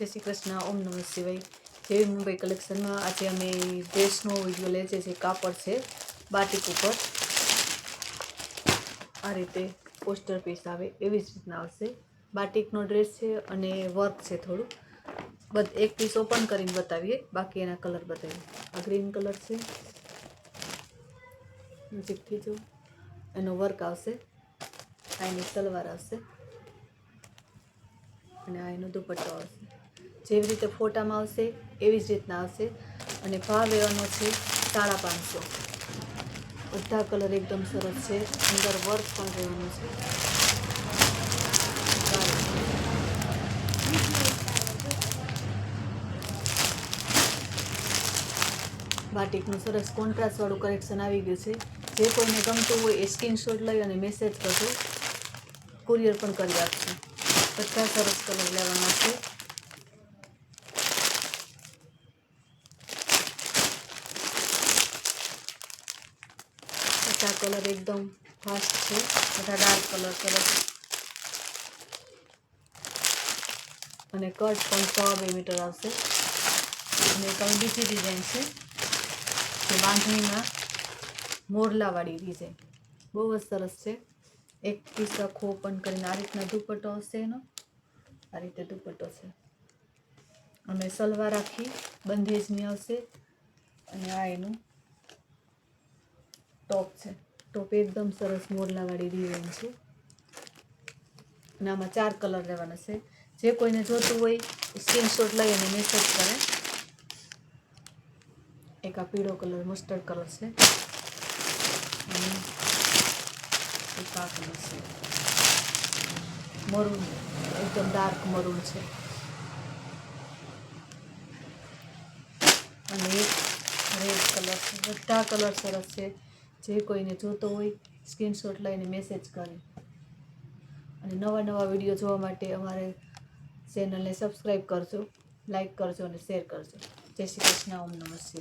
જય શ્રી કૃષ્ણ, ઓમ નમઃ શિવાય. જેવી મુંબઈ કલેક્શનમાં આજે અમે ડ્રેસનો વીડિયો લે છે જે કાપડ છે, બાટિક ઉપર. આ રીતે પોસ્ટર પીસ આવે, એવી જ રીતના આવશે. બાટિકનો ડ્રેસ છે અને વર્ક છે થોડું. બધ, એક પીસ ઓપન કરીને બતાવીએ, બાકી એના કલર બતાવીએ. આ ગ્રીન કલર છે. નજીકથી જો, એનો વર્ક આવશે. આ એની સલવાર આવશે. અને આ એનો દુપટ્ટો આવશે. જેવી રીતે ફોટામાં આવશે, એવી જ રીતના આવશે. અને ભાવ લેવાનો છે સાડા પાંચસો. બધા કલર એકદમ સરસ છે. અંદર વર્ક પણ રહેવાનું છે. બાટિકનું સરસ કોન્ટ્રાસ્ટવાળું કલેક્શન આવી ગયું છે. જે કોઈને ગમતું હોય એ સ્ક્રીનશોટ લઈ અને મેસેજ કરજો. કુરિયર પણ કરી આપશે. બધા સરસ કલર લેવાના છે. બધા કલર એકદમ ફાસ્ટ છે. બધા ડાર્ક કલર કરે અને કટ પણ સવા બે મીટર આવશે. અને એક બીજી ડિઝાઇન છે, જે બાંધણીમાં મોરલાવાળી ડિઝાઇન બહુ જ સરસ છે. એક પીસ આખો ઓપન કરીને આ રીતના દુપટ્ટો હશે એનો. આ રીતે દુપટ્ટો છે. અને સલવાર આખી બંધેજની આવશે. અને આ એનું ટોપ છે. ટોપ એકદમ સરસ મોરલાવાળી ડિઝાઇન છે. અને આમાં ચાર કલર લેવાના છે. જે કોઈને જોતું હોય સ્ક્રીનશોટ લઈ અને મેસેજ કરે. એક આ પીળો કલર મસ્ટર્ડ કલર છે. અને કલર છે. મરૂન એકદમ ડાર્ક મરૂન છે. અને એક રેડ કલર છે. બધા કલર સરસ છે. જે કોઈને જોતો હોય સ્ક્રીનશોટ લઈને મેસેજ કરે. અને નવા નવા વીડિયો જોવા માટે અમારે ચેનલને સબસ્ક્રાઈબ કરજો લાઈક કરજો અને શેર કરજો. જય શ્રી કૃષ્ણ, ઓમ નમઃ શિવાય.